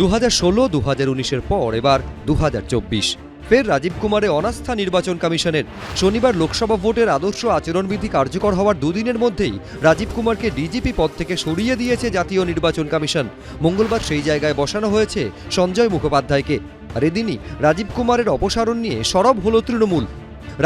দু হাজার ষোলো দু হাজার উনিশের পর এবার দু হাজার চব্বিশ। ফের রাজীব কুমারে অনাস্থা নির্বাচন কমিশনের। শনিবার লোকসভা ভোটের আদর্শ আচরণবিধি কার্যকর হওয়ার দুদিনের মধ্যেই রাজীব কুমারকে ডিজিপি পদ থেকে সরিয়ে দিয়েছে জাতীয় নির্বাচন কমিশন। মঙ্গলবার সেই জায়গায় বসানো হয়েছে সঞ্জয় মুখোপাধ্যায়কে। আর এদিনই রাজীব কুমারের অপসারণ নিয়ে সরব হল তৃণমূল।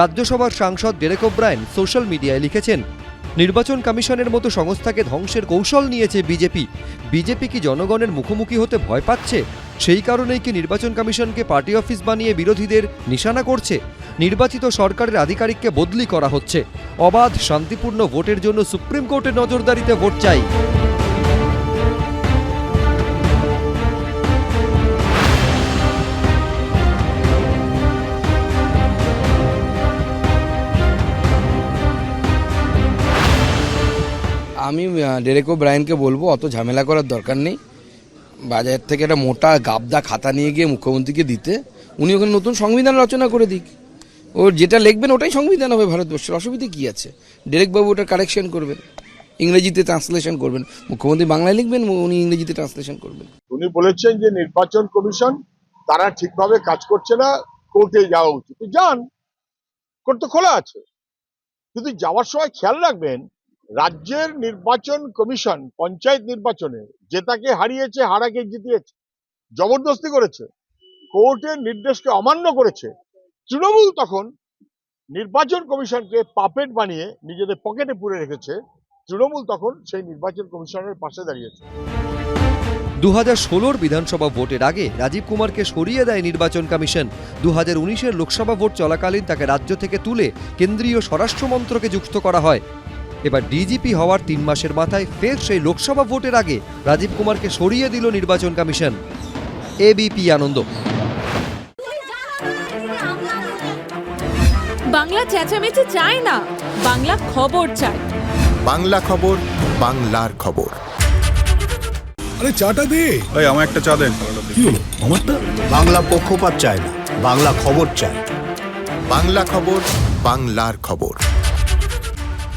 রাজ্যসভার সাংসদ ডেরেক ওব্রায়ন সোশ্যাল মিডিয়ায় লিখেছেন নির্বাচন কমিশনের মতো সংস্থাকে ধ্বংসের কৌশল নিয়েছে বিজেপি। বিজেপি কি জনগণের মুখোমুখি হতে ভয় পাচ্ছে? সেই কারণেই কি নির্বাচন কমিশনকে পার্টি অফিস বানিয়ে বিরোধীদের নিশানা করছে? নির্বাচিত সরকারের আধিকারিককে বদলি করা হচ্ছে। অবাধ, শান্তিপূর্ণ ভোটের জন্য সুপ্রিম কোর্টের নজরদারিতে ভোট চাই। আমি ডেরেকো ব্রায়ানকে বলব, অত ঝামেলা করার দরকার নেই। বাজার থেকে একটা মোটা গাবদা খাতা নিয়ে গিয়ে মুখ্যমন্ত্রীকে দিতে, উনি ওখানে নতুন সংবিধান রচনা করে দিক। ওর যেটা লিখবেন, ওটাই সংবিধান হবে ভারতবর্ষের। অসুবিধে কী আছে? ডেরেকবাবু ওটা কারেকশন করবেন, ইংরেজিতে ট্রান্সলেশন করবেন। মুখ্যমন্ত্রী বাংলায় লিখবেন, উনি ইংরেজিতে ট্রান্সলেশন করবেন। উনি বলেছেন যে নির্বাচন কমিশন, তারা ঠিকভাবে কাজ করছে না কোর্টে যাওয়া উচিত। যান, কোর্ট তো খোলা আছে। কিন্তু যাওয়ার সময় খেয়াল রাখবেন রাজ্যের নির্বাচন কমিশন, পঞ্চায়েত নির্বাচনে জেতাকে হারিয়েছে, হারাকে জিতিয়েছে, জবরদস্তি করেছে, কোর্টের নির্দেশকে অমান্য করেছে, তৃণমূল তখন নির্বাচন কমিশনকে পাপেট বানিয়ে নিজেদের পকেটে পুরে রেখেছে, তৃণমূল তখন সেই নির্বাচন কমিশনের পাশে দাঁড়িয়েছে। দু হাজার ষোলোর বিধানসভা ভোটের আগে রাজীব কুমারকে সরিয়ে দেয় নির্বাচন কমিশন। দু হাজার উনিশের লোকসভা ভোট চলাকালীন তাকে রাজ্য থেকে তুলে কেন্দ্রীয় স্বরাষ্ট্র মন্ত্রকে যুক্ত করা হয়। এবার ডিজিপি হওয়ার তিন মাসের মাথায় ফের সেই লোকসভা ভোটের আগে রাজীব কুমারকে সরিয়ে দিল নির্বাচন কমিশন। এবিপি আনন্দ। বাংলা চেঁচামেচি চায় না বাংলা খবর চায়। বাংলা খবর বাংলার খবর। আরে চাটা দে। ওই আমার একটা চা দেন। কি হলো? আমারটা? বাংলা পক্ষপাত চায় না বাংলা খবর চায়। বাংলা খবর বাংলার খবর।